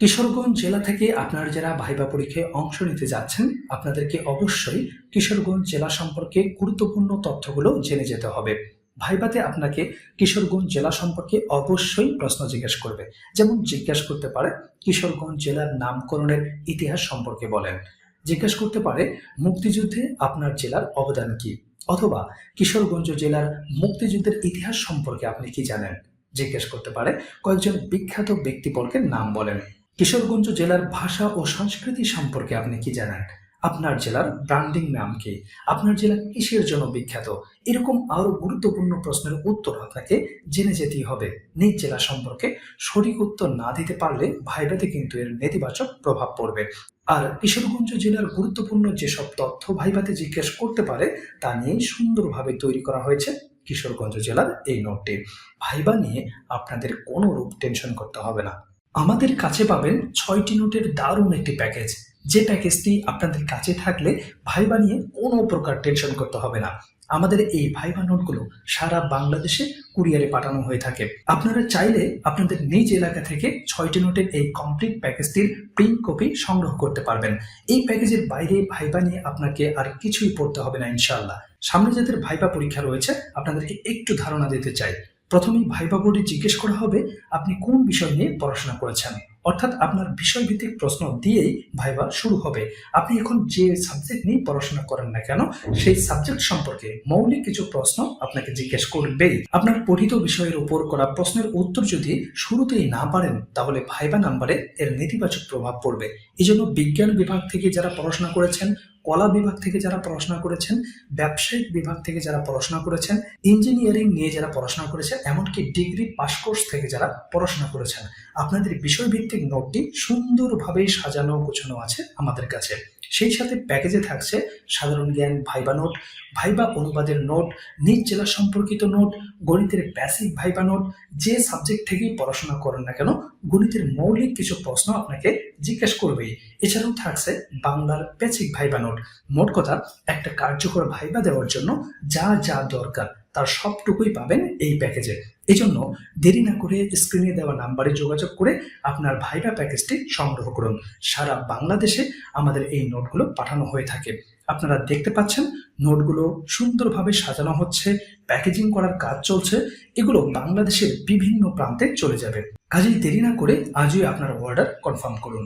কিশোরগঞ্জ জেলা থেকে আপনারা যারা ভাইবা পরীক্ষায় অংশ নিতে যাচ্ছেন, আপনাদেরকে অবশ্যই কিশোরগঞ্জ জেলা সম্পর্কে গুরুত্বপূর্ণ তথ্যগুলো জেনে যেতে হবে। ভাইবাতে আপনাকে কিশোরগঞ্জ জেলা সম্পর্কে অবশ্যই প্রশ্ন জিজ্ঞেস করবে। যেমন জিজ্ঞেস করতে পারে, কিশোরগঞ্জ জেলার নামকরণের ইতিহাস সম্পর্কে বলেন। জিজ্ঞেস করতে পারে, মুক্তিযুদ্ধে আপনার জেলার অবদান কি? অথবা, কিশোরগঞ্জ জেলার মুক্তিযুদ্ধের ইতিহাস সম্পর্কে আপনি কি জানেন? জিজ্ঞেস করতে পারে, কয়েকজন বিখ্যাত ব্যক্তিবর্গের নাম বলেন। কিশোরগঞ্জ জেলার ভাষা ও সংস্কৃতি সম্পর্কে আপনি কি জানেন? আপনার জেলার ব্র্যান্ডিং নাম কি? আপনার জেলা কিসের জন্য বিখ্যাত? এরকম আরও গুরুত্বপূর্ণ প্রশ্নের উত্তর আপনাকে জেনে যেতেই হবে। নিজ জেলা সম্পর্কে সঠিক উত্তর না দিতে পারলে ভাইবাতে কিন্তু এর নেতিবাচক প্রভাব পড়বে। আর কিশোরগঞ্জ জেলার গুরুত্বপূর্ণ যেসব তথ্য ভাইবাতে জিজ্ঞেস করতে পারে, তা নিয়ে সুন্দরভাবে তৈরি করা হয়েছে কিশোরগঞ্জ জেলার এই নোটটি। ভাইবা নিয়ে আপনাদের কোনো রূপ টেনশন করতে হবে না। আমাদের কাছে পাবেন ছয়টি নোটের দারুণ একটি প্যাকেজ। যে প্যাকেজটি আপনাদের কাছে থাকলে ভাইবা নিয়ে কোনো প্রকার টেনশন করতে হবে না। আমাদের এই ভাইবা নোটগুলো সারা বাংলাদেশে কুরিয়ারে পাঠানো হয়ে থাকে। আপনারা চাইলে আপনাদের নিজ এলাকা থেকে ছয়টি নোটের এই কমপ্লিট প্যাকেজটির প্রিন্ট কপি সংগ্রহ করতে পারবেন। এই প্যাকেজের বাইরে ভাইবা নিয়ে আপনাকে আর কিছুই পড়তে হবে না ইনশাল্লাহ সামনে যাদের ভাইবা পরীক্ষা রয়েছে, আপনাদেরকে একটু ধারণা দিতে চাই। প্রথমেই ভাইবা বোর্ডে জিজ্ঞেস করা হবে আপনি কোন বিষয় নিয়ে পড়াশোনা করেছেন? অর্থাৎ আপনার বিষয়ভিত্তিক প্রশ্ন দিয়েই ভাইবা শুরু হবে। আপনি এখন যে সাবজেক্ট নিয়ে পড়াশোনা করেন না কেন, সেই সাবজেক্ট সম্পর্কে মৌলিক কিছু প্রশ্ন আপনাকে জিজ্ঞেস করবেই। আপনার পঠিত বিষয়ের উপর করা প্রশ্নের উত্তর যদি শুরুতেই না পারেন, তাহলে ভাইবা নাম্বারে এর নেতিবাচক প্রভাব পড়বে। এই জন্য বিজ্ঞান বিভাগ থেকে যারা পড়াশোনা করেছেন, কলা বিভাগ থেকে যারা পড়াশোনা করেছেন, ব্যবসায়িক বিভাগ থেকে যারা পড়াশোনা করেছেন ইঞ্জিনিয়ারিং নিয়ে যারা পড়াশোনা করেছেন, এমনকি ডিগ্রি পাস কোর্স থেকে যারা পড়াশোনা করেছেন, আপনাদের বিষয়ভিত্তিক নোটটি সুন্দরভাবে সাজানো, গোছানো আছে আমাদের কাছে। সেই সাথে প্যাকেজে থাকছে সাধারণ জ্ঞান ভাইবা নোট, ভাইবা অনুবাদের নোট, নিজ জেলা সম্পর্কিত নোট, গণিতের বেসিক ভাইবা নোট, যে সাবজেক্ট থেকেই পড়াশোনা করেন না কেন, গণিতের মৌলিক কিছু প্রশ্ন আপনাকে জিজ্ঞেস করবেই এছাড়াও থাকছে বাংলার বেসিক ভাইবা নোট। মোট কথা, একটা কার্যকর ভাইবা দেওয়ার জন্য যা যা দরকার তার সবটুকুই পাবেন এই প্যাকেজে। এই জন্য দেরি না করে স্ক্রিনে দেওয়া নাম্বারে যোগাযোগ করে আপনার ভাইবা প্যাকেজটি সংগ্রহ করুন। সারা বাংলাদেশে আমাদের এই নোটগুলো পাঠানো হয়ে থাকে। আপনারা দেখতে পাচ্ছেন, নোটগুলো সুন্দরভাবে সাজানো হচ্ছে, প্যাকেজিং করার কাজ চলছে, এগুলো বাংলাদেশের বিভিন্ন প্রান্তে চলে যাবে। কাজেই দেরি না করে আজই আপনার অর্ডার কনফার্ম করুন।